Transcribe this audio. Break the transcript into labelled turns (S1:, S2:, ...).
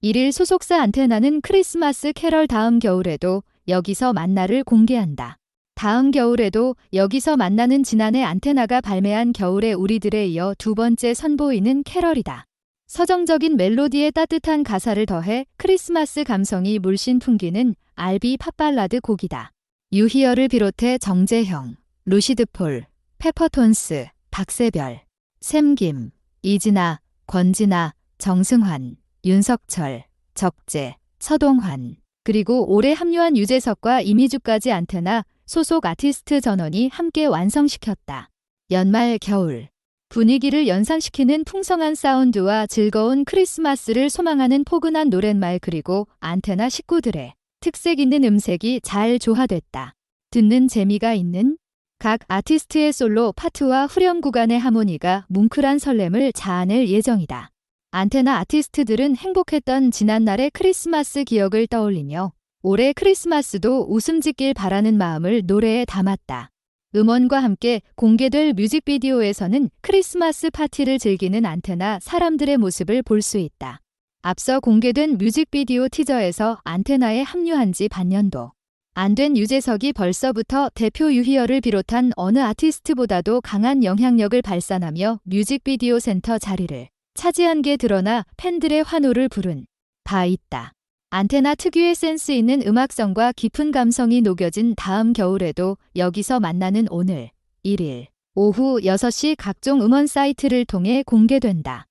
S1: 1일 소속사 안테나는 크리스마스 캐럴 다음 겨울에도 여기서 만나를 공개한다. 다음 겨울에도 여기서 만나는 지난해 안테나가 발매한 겨울의 우리들에 이어 두 번째 선보이는 캐럴이다. 서정적인 멜로디에 따뜻한 가사를 더해 크리스마스 감성이 물씬 풍기는 알비 팝발라드 곡이다. 유희열을 비롯해 정재형, 루시드 폴, 페퍼톤스, 박세별, 샘김, 이진아, 권진아, 정승환, 윤석철, 적재, 서동환, 그리고 올해 합류한 유재석과 이미주까지 안테나 소속 아티스트 전원이 함께 완성시켰다. 연말 겨울 분위기를 연상시키는 풍성한 사운드와 즐거운 크리스마스를 소망하는 포근한 노랫말 그리고 안테나 식구들의 특색 있는 음색이 잘 조화됐다. 듣는 재미가 있는 각 아티스트의 솔로 파트와 후렴 구간의 하모니가 뭉클한 설렘을 자아낼 예정이다. 안테나 아티스트들은 행복했던 지난날의 크리스마스 기억을 떠올리며 올해 크리스마스도 웃음 짓길 바라는 마음을 노래에 담았다. 음원과 함께 공개될 뮤직비디오에서는 크리스마스 파티를 즐기는 안테나 사람들의 모습을 볼 수 있다. 앞서 공개된 뮤직비디오 티저에서 안테나에 합류한 지 반년도 안 된 유재석이 벌써부터 대표 유희열을 비롯한 어느 아티스트보다도 강한 영향력을 발산하며 뮤직비디오 센터 자리를 차지한 게 드러나 팬들의 환호를 부른 바 있다. 안테나 특유의 센스 있는 음악성과 깊은 감성이 녹여진 다음 겨울에도 여기서 만나는 오늘 1일 오후 6시 각종 음원 사이트를 통해 공개된다.